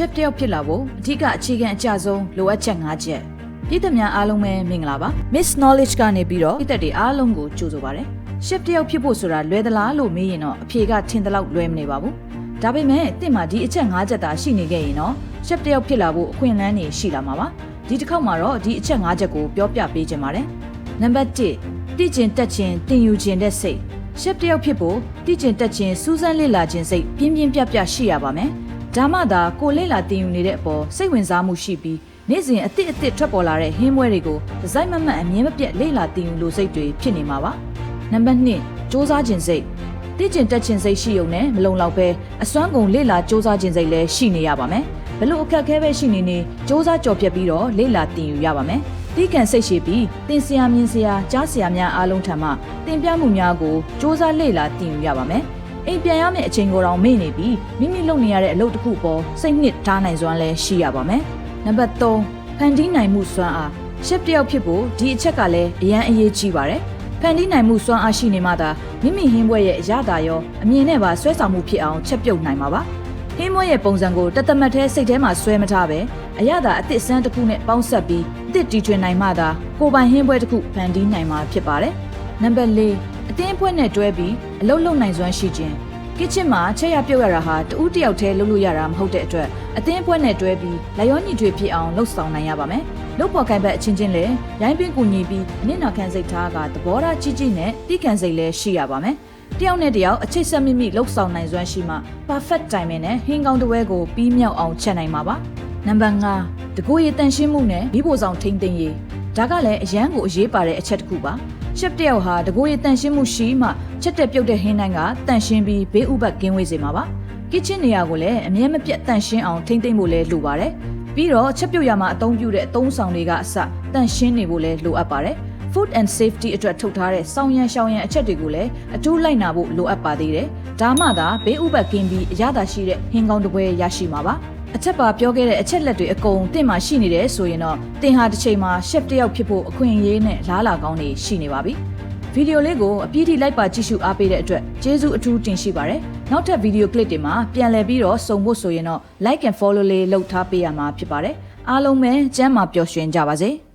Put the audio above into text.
chef တယောက်ဖြစ်လာဖို့အထူးကအခြေခံအကျဆုံးလိုအပ်ချက်၅ချက်ပြည်သူများအားလုံးပဲမင်္ဂလာပါ Miss Knowledge ကနေပြီးတော့ပြည်သက်တွေအားလုံးကိုကြိုဆိုပါရစေ chef တယောက်ဖြစ်ဖို့ဆိုတာလွယ်သလားလို့မေးရင်တော့အဖြေကထင်သလောက်လွယ်မနေပါဘူးဒါပေမဲ့တင့်မှာဒီအချက်၅ချက်သာရှိနေခဲ့ရင်တော့ chef တယောက်ဖြစ်လာဖို့အခွင့်အလမ်းတွေရှိလာမှာပါဒီတစ်ခေါက်မှာတော့ဒီအချက်၅ချက်ကိုပြောပြပေးခြင်းပါတယ်နံပါတ်1တည်ကျင်တက်ခြင်းတင်ယူခြင်းတဲ့စိတ် chef တယောက်ဖြစ်ဖို့တည်ကျင်တက်ခြင်းစူးစမ်းလေ့လာခြင်းစိတ်ပြင်းပြင်းပြပြရှိရပါမယ် ဒါမှသာကိုလေ့လာတင်ယူနေတဲ့အပေါ်စိတ်ဝင်စားမှုရှိပြီးနေ့စဉ်အသစ်အသစ်ထွက်ပေါ်လာတဲ့ဟင်းမွဲတွေကိုဒီဇိုင်းမမှန်အမြင်မပြတ်လေ့လာတင်ယူလို့စိတ်တွေဖြစ်နေမှာပါ။နံပါတ်1စူးစမ်းခြင်းစိတ်တင့်ကျင်တက်ခြင်းစိတ်ရှိုံနဲ့မလုံလောက်ပဲအစွမ်းကုန်လေ့လာစူးစမ်းခြင်းစိတ်လည်းရှိနေရပါမယ်။ဘလို့အခက်ခဲပဲရှိနေနေစူးစမ်းကြော်ပြတ်ပြီးတော့လေ့လာတင်ယူရပါမယ်။တီးခံစိတ်ရှိပြီးတင်ဆရာမြင်ဆရာကြားဆရာများအားလုံးထံမှတင်ပြမှုများကိုစ조사လေ့လာတင်ယူရပါမယ်။ အိမ်ပြန်ရမယ့်အချိန်ကိုတော့မေ့နေပြီးမိမိလုပ်နေရတဲ့အလုပ်တစ်ခုပေါ်စိတ်နှစ်ထားနိုင်စွမ်းလည်းရှိရပါမယ်နံပါတ်3ဖန်တီးနိုင်မှုစွမ်းအားရှက်တယောက်ဖြစ်ဖို့ဒီအချက်ကလည်းအရန်အရေးကြီးပါတယ်ဖန်တီးနိုင်မှုစွမ်းအားရှိနေမှသာမိမိဟင်းဘွဲ့ရဲ့အရသာရောအမြင်နဲ့ပါဆွဲဆောင်မှုဖြစ်အောင်ချက်ပြုတ်နိုင်မှာပါဟင်းဘွဲ့ရဲ့ပုံစံကိုတသမတ်ထဲစိတ်ထဲမှာဆွဲမထားပဲအရသာအသစ်စမ်းတစ်ခုနဲ့ပေါင်းဆက်ပြီးအသစ်တီထွင်နိုင်မှသာကိုယ်ပိုင်ဟင်းဘွဲ့တစ်ခုဖန်တီးနိုင်မှာဖြစ်ပါတယ် နံပါတ်4အတင်းဘွဲ့နဲ့တွဲပြီးအလုပ်လုပ်နိုင်စွမ်းရှိခြင်းကစ်ချင်မှာချက်ရပြုတ်ရတာဟာတူးတယောက်တည်းလုပ်လို့ရတာမဟုတ်တဲ့အတွက်အသင်းပွဲနဲ့တွဲပြီးလျောညီထွေဖြစ်အောင်လှုပ်ဆောင်နိုင်ရပါမယ်။လုပ်ပေါ်ကိုင်ဘက်အချင်းချင်းလည်းရိုင်းပင်းကူညီပြီးနင့်နာခံစိတ်ထားကသဘောထားကြီးကြီးနဲ့တိခံစိတ်လည်းရှိရပါမယ်။တယောက်နဲ့တယောက်အချိတ်ဆက်မိမိလှုပ်ဆောင်နိုင်စွမ်းရှိမှ perfect timing နဲ့ဟင်းကောင်းတစ်ဝဲကိုပြီးမြောက်အောင်ချက်နိုင်မှာပါ။နံပါတ်5တကိုယ်ရည်တန်ရှင်းမှုနဲ့မိဖို့ဆောင်ထိမ့်သိမ့်ရေးဒါကလည်းအရန်ကိုအရေးပါတဲ့အချက်တစ်ခုပါ။ ရှက်တယောက်ဟာတကိုယ်ရည်တန်ရှင်းမှုရှိမှချက်တဲ့ပြုတ်တဲ့ဟင်းတိုင်းကတန်ရှင်းပြီးဘေးဥပတ်ကင်းဝေးစေမှာပါ။ကစ်ချင်နေရာကိုလည်းအမြဲမပြတ်တန်ရှင်းအောင်ထိမ့်သိမ့်ဖို့လည်းလိုပါတယ်။ပြီးတော့ချက်ပြုတ်ရမှာအသုံးပြုတဲ့အသုံးဆောင်တွေကအစတန်ရှင်းနေဖို့လည်းလိုအပ်ပါတယ်။ food and safety အတွက်ထုတ်ထားတဲ့စောင်းရန်ရှောင်းရန်အချက်တွေကိုလည်းအထူးလိုက်နာဖို့လိုအပ်ပါသေးတယ်။ဒါမှသာဘေးဥပတ်ကင်းပြီးအရသာရှိတဲ့ဟင်းကောင်းတစ်ပွဲရရှိမှာပါ။ အချက်ပါပြောခဲ့တဲ့အချက်လက်တွေအကုန်တင့်မှာရှိနေတယ်ဆိုရင်တော့တင်ဟာတစ်ချိန်မှာ chef တယောက်ဖြစ်ဖို့အခွင့်အရေးနဲ့လားလာကောင်းနေရှိနေပါပြီ။ဗီဒီယိုလေးကိုအပြည့်အထိလိုက်ပါကြည့်ရှုအားပေးတဲ့အတွက်ကျေးဇူးအထူးတင်ရှိပါတယ်။နောက်ထပ်ဗီဒီယိုကလစ်တွေမှာပြန်လည်ပြီးတော့စုံဖို့ဆိုရင်တော့ like and follow လေးလုပ်ထားပေးရမှာဖြစ်ပါတယ်။အားလုံးပဲကျမ်းမာပျော်ရွှင်ကြပါစေ။